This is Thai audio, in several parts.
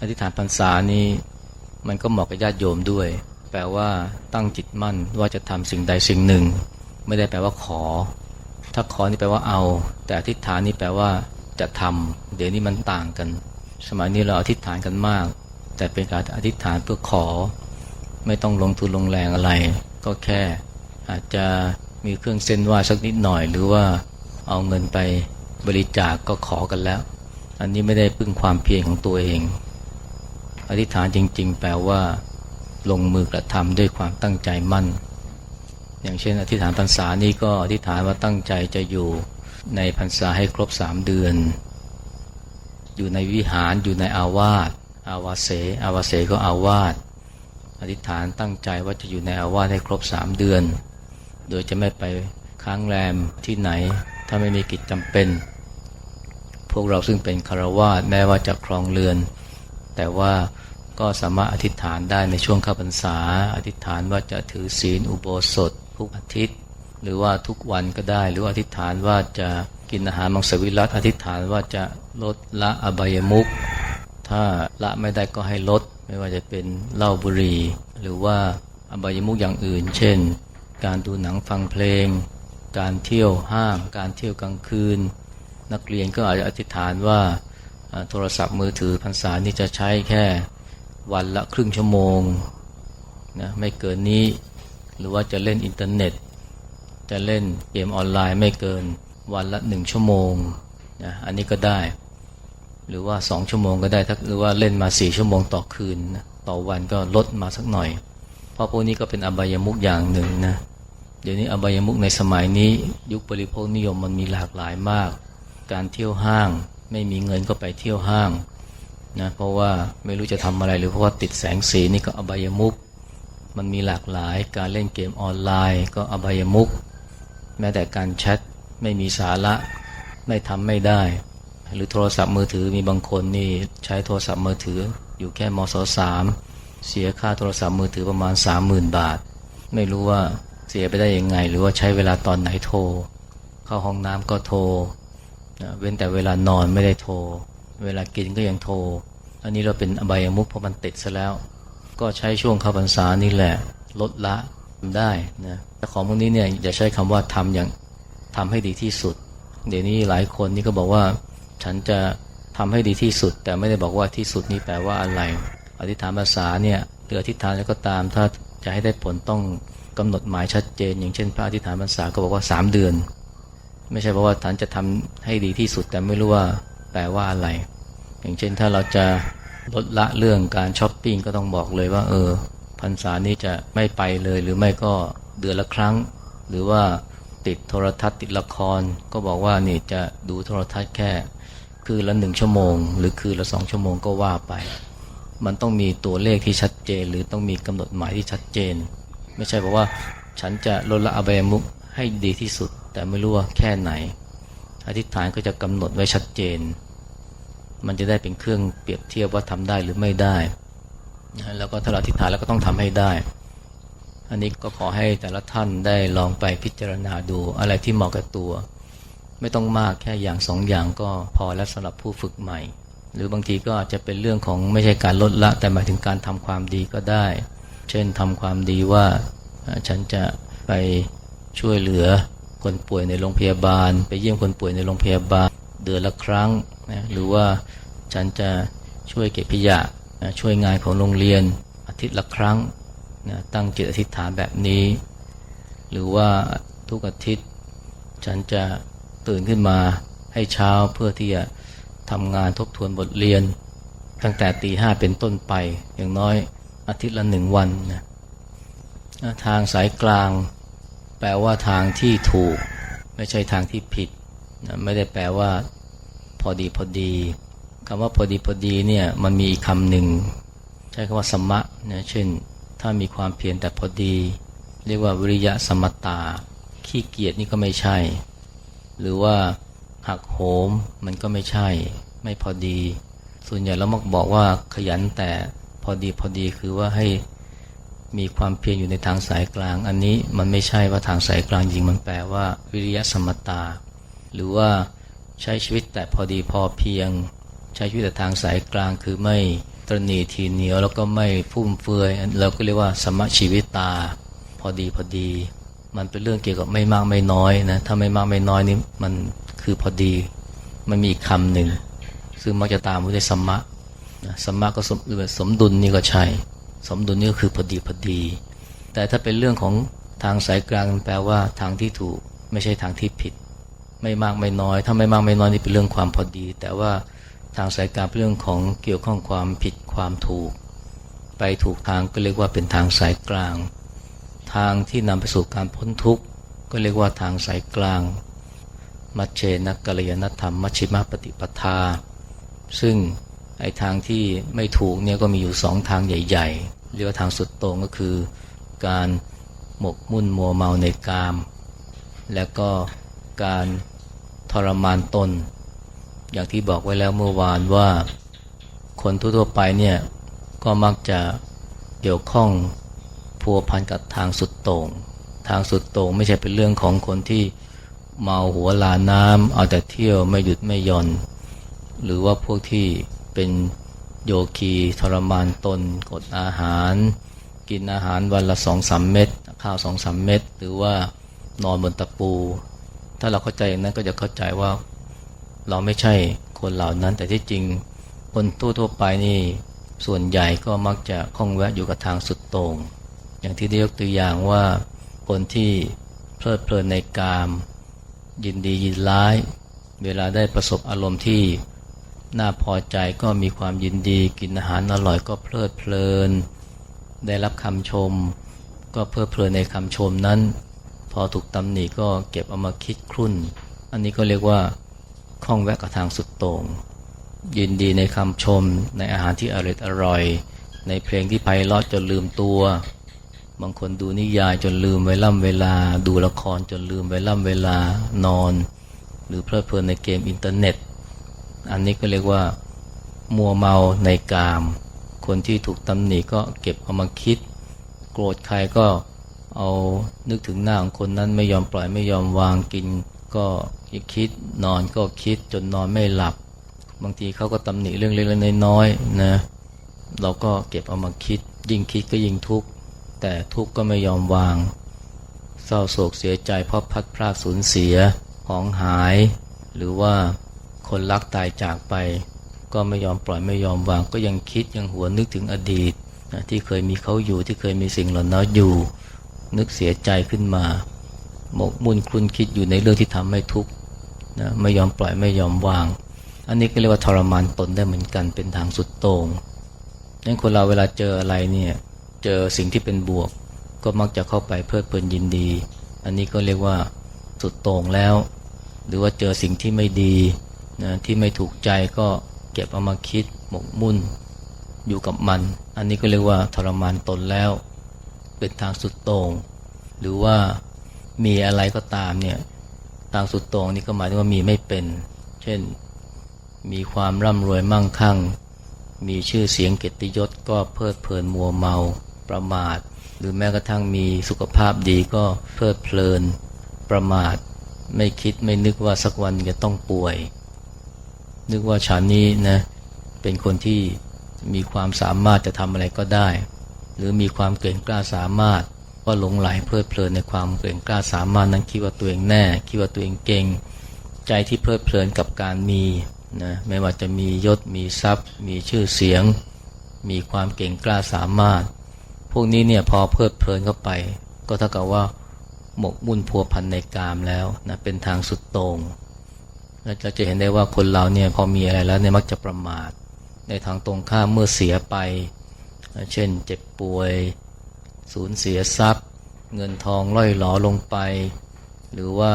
อธิษฐานพรรษานี้มันก็เหมาะกับญาติโยมด้วย แปลว่าตั้งจิตมั่นว่าจะทำสิ่งใดสิ่งหนึ่ง ไม่ได้แปลว่าขอ ถ้าขอนี่แปลว่าเอา แต่อธิษฐานนี่แปลว่าจะทำเดี๋ยวนี้มันต่างกัน สมัยนี้เราอธิษฐานกันมาก แต่เป็นการอธิษฐานเพื่อขอ ไม่ต้องลงทุนลงแรงอะไร ก็แค่ อาจจะมีเครื่องเส้นไหว้สักนิดหน่อย หรือว่าเอาเงินไปบริจาคกก็ขอกันแล้ว อันนี้ไม่ได้พึ่งความเพียรของตัวเอง อธิษฐานจริง ๆ แปลว่า ลงมือกระทำด้วยความตั้งใจมั่น อย่างเช่น อธิษฐานพรรษานี่ก็อธิษฐานว่าตั้งใจจะอยู่ในพรรษาให้ครบสามเดือน อยู่ในวิหารอยู่ในอาวาสอาวาเสอาวาเสก็อาวาสอธิษฐานตั้งใจว่าจะอยู่ในอาวาสให้ครบสามเดือน โดยจะไม่ไปค้างแรมที่ไหน ถ้าไม่มีกิจจำเป็น พวกเราซึ่งเป็นคารวาสแม้ว่าจะครองเรือน แต่ว่าก็สามารถอธิษฐานได้ในช่วงข้าพรรษา อธิษฐานว่าจะถือศีลอุโบสถ ทุกอาทิตย์ หรือว่าทุกวันก็ได้ หรืออธิษฐานว่าจะกินอาหารมังสวิรัตอธิษฐานว่าจะลดละอบายมุขถ้าละไม่ได้ก็ให้ลด ไม่ว่าจะเป็นเหล้าบุหรี่หรือว่าอบายมุขอย่างอื่น เช่น การดูหนังฟังเพลง การเที่ยวห้าง การเที่ยวกลางคืน นักเรียนก็อาจจะอธิษฐานว่า โทรศัพท์มือถือพรรษานี้จะใช้แค่วันละครึ่งชั่วโมงนะไม่เกินนี้หรือว่าจะเล่นอินเทอร์เน็ต จะเล่นเกมออนไลน์ไม่เกินวันละหนึ่งชั่วโมงนะอันนี้ก็ได้ หรือว่าสองชั่วโมงก็ได้ถ้าหรือว่าเล่นมาสี่ชั่วโมงต่อคืนนะต่อวันก็ลดมาสักหน่อย เพราะพวกนี้ก็เป็นอบายมุกอย่างหนึ่งนะเดี๋ยวนี้อบายมุกในสมัยนี้ยุคบริโภคนิยมมันมีหลากหลายมาก การเที่ยวห้าง ไม่มีเงินก็ไปเที่ยวห้างนะเพราะว่าไม่รู้จะทำอะไรหรือเพราะว่าติดแสงสีนี่ก็อบายมุกมันมีหลากหลายการเล่นเกมออนไลน์ก็อบายมุกแม้แต่การแชทไม่มีสาระไม่ทำไม่ได้ หรือโทรศัพท์มือถือมีบางคนนี่ใช้โทรศัพท์มือถืออยู่แค่มศสามเสียค่าโทรศัพท์มือถือประมาณ 30,000 บาท ไม่รู้ว่าเสียไปได้ยังไง หรือว่าใช้เวลาตอนไหนโทร เข้าห้องน้ำก็โทร เว้นแต่เวลานอนไม่ได้โทร เวลากินก็ยังโทร อันนี้เราเป็นอบายมุขเพราะมันติดซะแล้ว ก็ใช้ช่วงเข้าพรรษานี่แหละลดละได้นะแต่ของพวกนี้เนี่ยอย่าใช้คำว่าทำอย่างทำให้ดีที่สุด เดี๋ยวนี้หลายคนนี่ก็บอกว่า ฉันจะทำให้ดีที่สุด แต่ไม่ได้บอกว่าที่สุดนี่แปลว่าอะไร อธิษฐานภาษาเนี่ยหรืออธิษฐานแล้วก็ตาม ถ้าจะให้ได้ผลต้องกำหนดหมายชัดเจน อย่างเช่น พระอธิษฐานภาษาก็บอกว่าสามเดือน ไม่ใช่เพราะว่าฉันจะทำให้ดีที่สุด แต่ไม่รู้ว่าแปลว่าอะไร อย่างเช่นถ้าเราจะลดละเรื่องการช้อปปิ้งก็ต้องบอกเลยว่า เออพรรษานี้จะไม่ไปเลยหรือไม่ก็เดือนละครั้ง หรือว่าติดโทรทัศน์ติดละคร ก็บอกว่านี่จะดูโทรทัศน์แค่ คืนละหนึ่งชั่วโมง หรือคืนละสองชั่วโมงก็ว่าไป มันต้องมีตัวเลขที่ชัดเจน หรือต้องมีกำหนดหมายที่ชัดเจน ไม่ใช่บอกว่า ฉันจะลดละอบายมุขให้ดีที่สุด แต่ไม่รู้ว่าแค่ไหน อธิษฐานก็จะกำหนดไว้ชัดเจน มันจะได้เป็นเครื่องเปรียบเทียบว่าทำได้หรือไม่ได้นะแล้วก็ถ้าเราอธิษฐานแล้วก็ต้องทำให้ได้ อันนี้ก็ขอให้แต่ละท่านได้ลองไปพิจารณาดูอะไรที่เหมาะกับตัว ไม่ต้องมากแค่อย่างสองอย่างก็พอแล้วสำหรับผู้ฝึกใหม่ หรือบางทีก็อาจจะเป็นเรื่องของไม่ใช่การลดละ แต่หมายถึงการทำความดีก็ได้ เช่นทำความดีว่าอ่าฉันจะไปช่วยเหลือ คนป่วยในโรงพยาบาล ไปเยี่ยมคนป่วยในโรงพยาบาล เดือนละครั้งนะหรือว่าฉันจะช่วยเก็บขยะนะช่วยงานของโรงเรียนอาทิตย์ละครั้งนะตั้งจิตอธิษฐานแบบนี้ หรือว่าทุกอาทิตย์ ฉันจะตื่นขึ้นมาให้เช้าเพื่อที่จะทำงานทบทวนบทเรียน ตั้งแต่ตีห้าเป็นต้นไปอย่างน้อยอาทิตย์ละหนึ่งวันนะทางสายกลาง ลว่าทางที่ถูก ไม่ใช่ทางที่ผิดนะไม่ได้แปลว่า พอดีพอดีคำว่าพอดีพอดีเนี่ยมันมีอีกคำหนึ่งใช้คำว่าสมะนะเช่น ถ้ามีความเพียรแต่พอดี เรียกว่าวิริยะสมตา ขี้เกียจนี่ก็ไม่ใช่ หรือว่าหักโหมมันก็ไม่ใช่ ไม่พอดี ส่วนใหญ่เรามักบอกว่าขยันแต่พอดีพอดีคือว่าให้ มีความเพียรอยู่ในทางสายกลาง อันนี้มันไม่ใช่ว่าทางสายกลางจริงมันแปลว่า วิริยะสมตา หรือว่าใช้ชีวิตแต่พอดีพอเพียง ใช้ชีวิตแต่ทางสายกลางคือไม่ตรณีทีเหนียวแล้วก็ไม่ฟุ่มเฟือยเราก็เรียกว่าสมชีวิตา พอดีพอดี มันเป็นเรื่องเกี่ยวกับไม่มากไม่น้อยนะถ้าไม่มากไม่น้อยนี่มันคือพอดี มันมีคำหนึ่งซึ่งมักจะตามด้วยสมะนะสมะก็สมสมดุลนี่ก็ใช่ สมดุลนี่ก็คือพอดีพอดี แต่ถ้าเป็นเรื่องของทางสายกลางแปลว่าทางที่ถูกไม่ใช่ทางที่ผิด ไม่มากไม่น้อย ถ้าไม่มากไม่น้อยนี่เป็นเรื่องความพอดี แต่ว่าทางสายกลางเป็นเรื่องของเกี่ยวข้องความผิดความถูก ไปถูกทางก็เรียกว่าเป็นทางสายกลาง ทางที่นำไปสู่การพ้นทุกข์ก็เรียกว่าทางสายกลาง มัชเชนกัลยาณธรรม มัชชิมปฏิปทา ซึ่งไอทางที่ไม่ถูกเนี่ยก็มีอยู่สองทางใหญ่ๆ เรียกว่าทางสุดโต่งก็คือ การหมกมุ่นมัวเมาในกาม และก็การทรมานตน อย่างที่บอกไว้แล้วเมื่อวานว่าคนทั่วๆไปเนี่ยก็มักจะเกี่ยวข้องพัวพันกับทางสุดโต่ง ทางสุดโต่งไม่ใช่เป็นเรื่องของคนที่เมาหัวลาน้ำเอาแต่เที่ยวไม่หยุดไม่หย่อน หรือว่าพวกที่เป็น โยคีทรมานตน กดอาหาร กินอาหารวันละสองสามเม็ดข้าวสองสามเม็ดหรือว่านอนบนตะปู ถ้าเราเข้าใจอย่างนั้นก็จะเข้าใจว่า เราไม่ใช่คนเหล่านั้น แต่ที่จริงคนทั่วๆไปนี่ส่วนใหญ่ก็มักจะคล้องแวะอยู่กับทางสุดโต่งอย่างที่ได้ยกตัวอย่างว่าคนที่เพลิดเพลินในกาม ยินดียินร้าย เวลาได้ประสบอารมณ์ที่ น่าพอใจก็มีความยินดีกินอาหารอร่อยก็เพลิดเพลิน ได้รับคำชม ก็เพลิดเพลินในคำชมนั้น พอถูกตำหนิก็เก็บเอามาคิดครุ่น อันนี้ก็เรียกว่าข้องแวะกับทางสุดโต่งยินดีในคำชม ในอาหารที่อร่อยอร่อย ในเพลงที่ไพเราะจนลืมตัว บางคนดูนิยายจนลืมเวล่ำเวลา ดูละครจนลืมเวล่ำเวลานอน หรือเพลิดเพลินในเกมอินเทอร์เน็ต อันนี้ก็เรียกว่ามัวเมาในกาม คนที่ถูกตำหนิก็เก็บเอามาคิด โกรธใครก็เอานึกถึงหน้าของคนนั้นไม่ยอมปล่อยไม่ยอมวางกิน ก็คิดนอนก็คิดจนนอนไม่หลับ บางทีเขาก็ตำหนิเรื่องเล็กๆน้อยๆนะเราก็เก็บเอามาคิด ยิ่งคิดก็ยิ่งทุกข์แต่ทุกข์ก็ไม่ยอมวาง เศร้าโศกเสียใจเพราะพัดพรากสูญเสียของหาย หรือว่า คนรักตายจากไป ก็ไม่ยอมปล่อยไม่ยอมวาง ก็ยังคิดยังหัวนึกถึงอดีตนะที่เคยมีเขาอยู่ที่เคยมีสิ่งเหล่านั้นอยู่ นึกเสียใจขึ้นมา หมกมุ่นคลุนคิดอยู่ในเรื่องที่ทำให้ทุกข์นะไม่ยอมปล่อยไม่ยอมวาง อันนี้ก็เรียกว่าทรมานตนได้เหมือนกันเป็นทางสุดโต่งนั้นคนเราเวลาเจออะไรเนี่ยเจอสิ่งที่เป็นบวก ก็มักจะเข้าไปเพลิดเพลินยินดี อันนี้ก็เรียกว่าสุดโต่งแล้ว หรือว่าเจอสิ่งที่ไม่ดี นะที่ไม่ถูกใจก็เก็บเอามาคิดหมกมุ่นอยู่กับมัน อันนี้ก็เรียกว่าทรมานตนแล้ว เป็นทางสุดโต่งหรือว่ามีอะไรก็ตามเนี่ยทางสุดโต่งนี่ก็หมายถึงว่ามีไม่เป็น เช่นมีความร่ำรวยมั่งคั่ง มีชื่อเสียงเกียรติยศก็เพลิดเพลินมัวเมาประมาท หรือแม้กระทั่งมีสุขภาพดีก็เพลิดเพลินประมาท ไม่คิดไม่นึกว่าสักวันจะต้องป่วย นึกว่าฉันนี้นะเป็นคนที่มีความสามารถจะทำอะไรก็ได้ หรือมีความเก่งกล้าสามารถก็หลงไหลเพลิดเพลินในความเก่งกล้าสามารถนั้นคิดว่าตัวเองแน่ คิดว่าตัวเองเก่ง ใจที่เพลิดเพลินกับการมีนะไม่ว่าจะมียศมีทรัพย์ มีชื่อเสียง มีความเก่งกล้าสามารถ พวกนี้เนี่ยพอเพลิดเพลินเข้าไป ก็เท่ากับว่าหมกมุ่นพัวพันในกามแล้วนะเป็นทางสุดโต่ง เราจะเห็นได้ว่าคนเราเนี่ยพอมีอะไรแล้วเนี่ยมักจะประมาทในทางตรงข้ามเมื่อเสียไป เช่นเจ็บป่วย สูญเสียทรัพย์ เงินทองล่อยหลอลงไป หรือว่า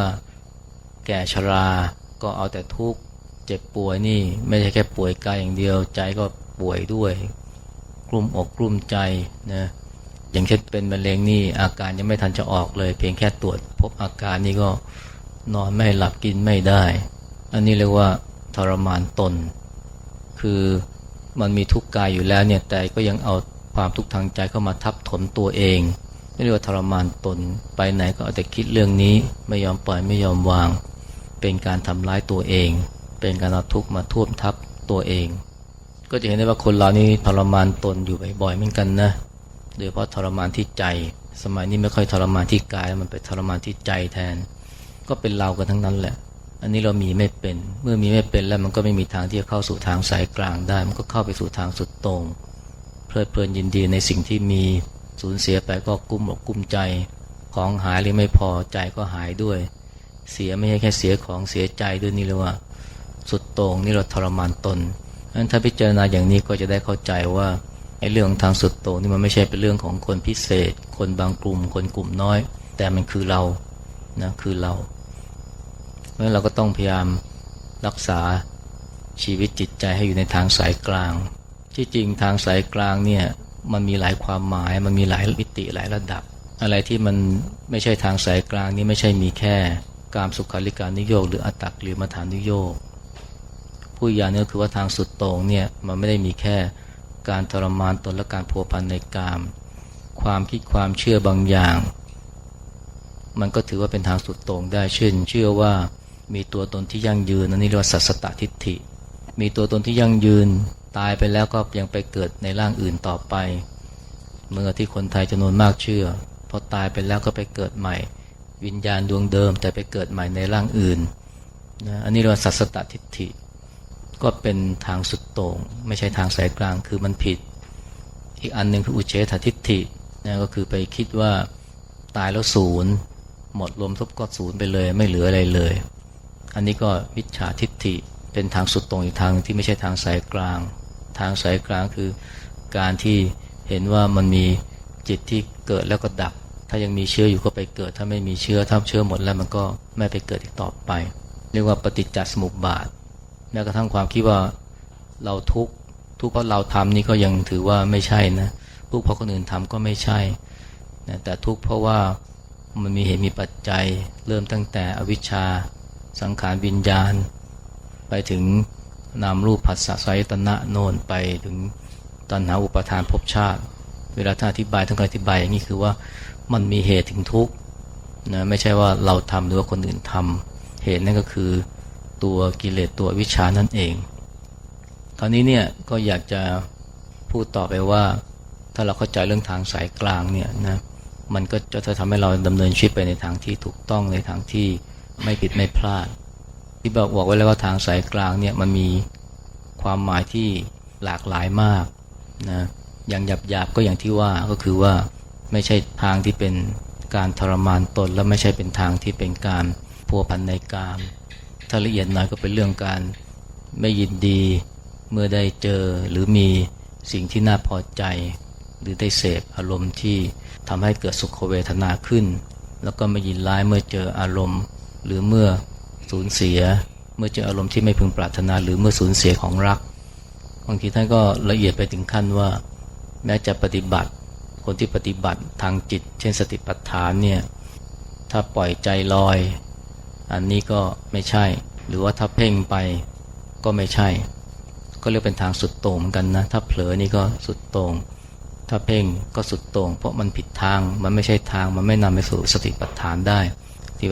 แก่ชราก็เอาแต่ทุกข์เจ็บป่วยนี่ไม่ใช่แค่ป่วยกายอย่างเดียวใจก็ป่วยด้วยกลุ่มอกกลุ่มใจนะอย่างเช่นเป็นมะเร็งนี่อาการยังไม่ทันจะออกเลย เพียงแค่ตรวจพบอาการนี่ก็นอนไม่หลับกินไม่ได้ อันนี้เรียกว่าทรมานตน คือมันมีทุกข์กายอยู่แล้วเนี่ยแต่ก็ยังเอาความทุกข์ทางใจเข้ามาทับถมตัวเองเรียกว่าทรมานตน ไปไหนก็เอาแต่คิดเรื่องนี้ไม่ยอมปล่อยไม่ยอมวาง เป็นการทำร้ายตัวเอง เป็นการเอาทุกข์มาท่วมทับตัวเอง ก็จะเห็นได้ว่าคนเรานี่ทรมานตนอยู่บ่อยๆเหมือนกันนะโดยเฉพาะทรมานที่ใจ สมัยนี้ไม่ค่อยทรมานที่กายมันไปทรมานที่ใจแทน ก็เป็นเรากันทั้งนั้นแหละ อันนี้เรามีไม่เป็น เมื่อมีไม่เป็นแล้วมันก็ไม่มีทางที่จะเข้าสู่ทางสายกลางได้ มันก็เข้าไปสู่ทางสุดต่งเพลิดเพลินยินดีในสิ่งที่มีสูญเสียไปก็กุ้มอกกุ้มใจ ของหายหรือไม่พอใจก็หายด้วย เสียไม่ใช่แค่เสียของเสียใจด้วยนี่เลยว่า สุดต่งนี่เราทรมานตนนั้นถ้าพิจารณาอย่างนี้ก็จะได้เข้าใจว่าไอ้เรื่องทางสุดโต่งนี่มันไม่ใช่เป็นเรื่องของคนพิเศษ คนบางกลุ่ม คนกลุ่มน้อย แต่มันคือเรานะคือเรา ราะฉะนั้นเราก็ต้องพยายามรักษาชีวิตจิตใจให้อยู่ในทางสายกลาง ที่จริงทางสายกลางเนี่ยมันมีหลายความหมาย มันมีหลายมิติหลายระดับ อะไรที่มันไม่ใช่ทางสายกลางนี่ไม่ใช่มีแค่การสุขาริการนิโยกหรืออัตตักหรือมาฐานนิโยกผู้ยาเนี่ยคือว่าทางสุดโต่งเนี่ยมันไม่ได้มีแค่การทรมานตนและการพัวพันในกาม ความคิดความเชื่อบางอย่าง มันก็ถือว่าเป็นทางสุดโต่งได้เช่นเชื่อว่า มีตัวตนที่ยั่งยืนนั่นนี่เรียกว่าสัสตทิฏฐิ มีตัวตนที่ยั่งยืนตายไปแล้วก็ยังไปเกิดในร่างอื่นต่อไป เมื่อที่คนไทยจำนวนมากเชื่อพอตายไปแล้วก็ไปเกิดใหม่ วิญญาณดวงเดิม แต่ไปเกิดใหม่ในร่างอื่นนะอันนี้เรียกว่าสัสตทิฏฐิ ก็เป็นทางสุดโต่งไม่ใช่ทางสายกลางคือมันผิด อีกอันหนึ่งคืออุเฉททิฏฐินะก็คือไปคิดว่าตายแล้วศูนย์หมดลมทุบก็ศูนย์ไปเลย ไม่เหลืออะไรเลย อันนี้ก็มิจฉาทิฏฐิเป็นทางสุดต่งอีกทางที่ไม่ใช่ทางสายกลาง ทางสายกลางคือการที่เห็นว่ามันมีจิตที่เกิดแล้วก็ดับ ถ้ายังมีเชื้ออยู่ก็ไปเกิด ถ้าไม่มีเชื้อถ้าเชื้อหมดแล้วมันก็ไม่ไปเกิดอีกต่อไป เรียกว่าปฏิจจสมุปบาท แม้กระทั่งความคิดว่าเราทุกข์ทุกข์เพราะเราทำนี่ก็ยังถือว่าไม่ใช่นะทุกข์เพราะคนอื่นทำก็ไม่ใช่นะแต่ทุกข์เพราะว่ามันมีเหตุมีปัจจัยเริ่มตั้งแต่อวิชชา สังขารวิญญาณ ไปถึงนามรูปผัสสะไสตนะโนนไปถึงตัณหาอุปทานภพชาติ เวลาท่านอธิบายท่านก็อธิบายอย่างนี้คือว่ามันมีเหตุถึงทุกข์นะไม่ใช่ว่าเราทำหรือว่าคนอื่นทำเหตุนั่นก็คือตัวกิเลสตัววิชานั่นเอง คราวนี้เนี่ยก็อยากจะพูดต่อไปว่า ถ้าเราเข้าใจเรื่องทางสายกลางเนี่ยนะมันก็จะทำให้เราดำเนินชีวิตไปในทางที่ถูกต้องในทางที่ ไม่ผิดไม่พลาด ที่บอกบอกไว้แล้วว่าทางสายกลางเนี่ยมันมีความหมายที่หลากหลายมากนะอย่างหยาบๆก็อย่างที่ว่าก็คือว่าไม่ใช่ทางที่เป็นการทรมานตน และไม่ใช่เป็นทางที่เป็นการพัวพันในกาม ถ้าละเอียดหน่อยก็เป็นเรื่องการไม่ยินดีเมื่อได้เจอหรือมีสิ่งที่น่าพอใจ หรือได้เสพอารมณ์ที่ทำให้เกิดสุขเวทนาขึ้น แล้วก็ไม่ยินร้ายเมื่อเจออารมณ์ หรือเมื่อสูญเสีย เมื่อเจออารมณ์ที่ไม่พึงปรารถนา หรือเมื่อสูญเสียของรัก บางทีท่านก็ละเอียดไปถึงขั้นว่า แม้จะปฏิบัติ คนที่ปฏิบัติทางจิต เช่นสติปัฏฐานเนี่ย ถ้าปล่อยใจลอย อันนี้ก็ไม่ใช่ หรือว่าถ้าเพ่งไปก็ไม่ใช่ ก็เรียกเป็นทางสุดโต่งเหมือนกันนะ ถ้าเผลอนี่ก็สุดโต่ง ถ้าเพ่งก็สุดโต่ง เพราะมันผิดทาง มันไม่ใช่ทาง มันไม่นำไปสู่สติปัฏฐานได้ที่